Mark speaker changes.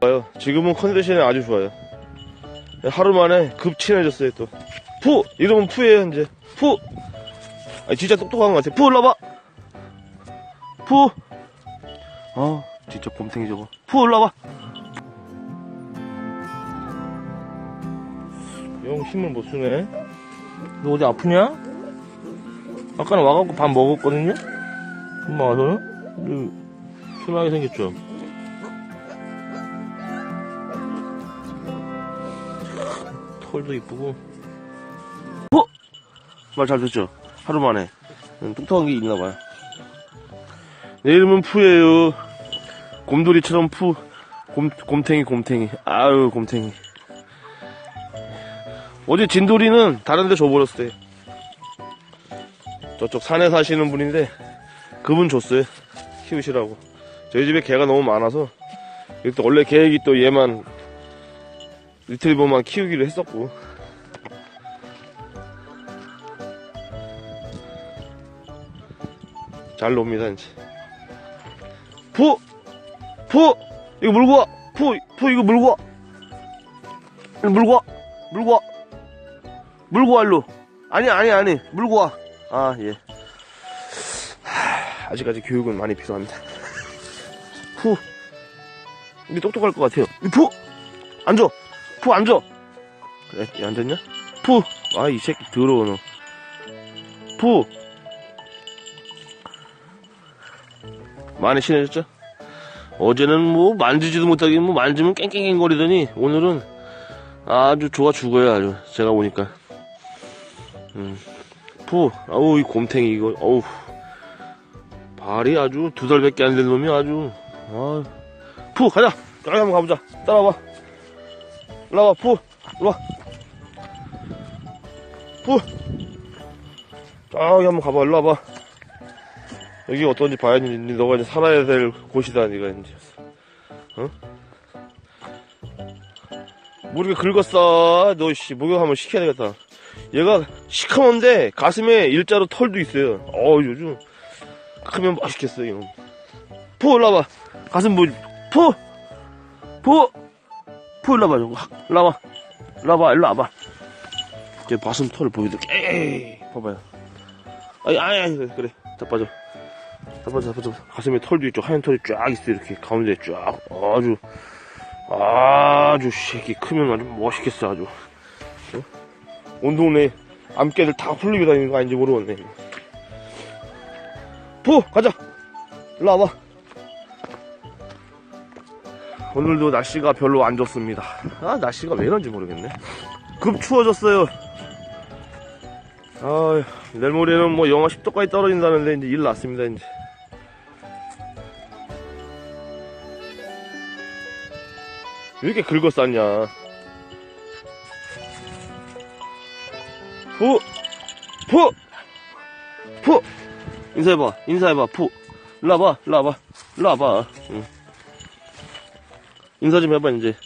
Speaker 1: 좋아요. 지금은 컨디션이 아주 좋아요. 하루 만에 급 친해졌어요, 또. 푸! 이름은 푸예요, 이제. 푸! 아, 진짜 똑똑한 것 같아. 푸, 올라봐! 푸! 아, 진짜 곰탱이 저거. 푸, 올라봐! 영 힘을 못 쓰네. 너 어디 아프냐? 아까는 와갖고 밥 먹었거든요? 엄마 와서는? 순하게 생겼죠? 털도 이쁘고. 어? 말 잘 듣죠? 하루 만에. 음, 똑똑한 게 있나봐요. 내 이름은 푸예요. 곰돌이처럼 푸. 곰, 곰탱이, 곰탱이. 아유, 곰탱이. 어제 진돌이는 다른 데 줘버렸어요. 저쪽 산에 사시는 분인데, 그분 줬어요. 키우시라고. 저희 집에 개가 너무 많아서, 또 원래 계획이 또 얘만, 리트리버만 키우기로 했었고. 잘 놉니다, 이제. 푸! 푸! 이거 물고 와! 푸! 푸, 이거 물고 와! 이거 물고 와! 물고 와! 물고 와, 일로. 아니, 아니, 아니. 물고 와. 아, 예. 하, 아직까지 교육은 많이 필요합니다. 푸. 이게 똑똑할 것 같아요. 이 푸! 앉아! 푸, 앉아! 그래, 얘 앉았냐? 푸! 아, 이 새끼 더러워, 너. 푸! 많이 친해졌죠? 어제는 뭐 만지지도 못하게 뭐 만지면 깽깽깽거리더니 오늘은 아주 좋아 죽어요 아주 제가 보니까 음. 푸 아우 이 곰탱이 이거 어우 발이 아주 두 달밖에 안 된 놈이 아주 아, 푸 가자 저기 한번 가보자 따라와봐 일로와 푸 일로와. 푸 저기 한번 가봐 일로와봐. 여기 어떤지 봐야지. 너가 이제 살아야 될 곳이다 네가 이제. 어? 뭐 이렇게 긁었어? 너 씨 목욕 한번 시켜야 되겠다. 얘가 시커먼데 가슴에 일자로 털도 있어요. 어 요즘 크면 맛있겠어 이놈 포 올라와 가슴 뭐 포! 포! 포 올라와 저거. 올라와 올라와 일로 와봐. 제 가슴 털 보여줄게. 에이 봐봐요. 아이 아이 아이 그래 그래. 자 빠져. 자 빠져 자빠져. 가슴에 털도 있죠. 하얀 털이 쫙 있어 이렇게. 가운데 쫙. 아주 아주 새끼 크면 아주 멋있겠어 아주. 어? 온 동네 암깨들 다 풀리고 다니는 거 아닌지 모르겠네. 푸 가자. 일로 와봐 오늘도 날씨가 별로 안 좋습니다 아 날씨가 왜 이런지 모르겠네 급 추워졌어요 아 내일 모레는 뭐 영하 10도까지 떨어진다는데 이제 일 났습니다 이제 왜 이렇게 긁어쌌냐 푸! 푸! 푸! 인사해봐 인사해봐 푸 일로 와봐 일로 와봐 일로 와봐 응. 인사 좀 해봐 이제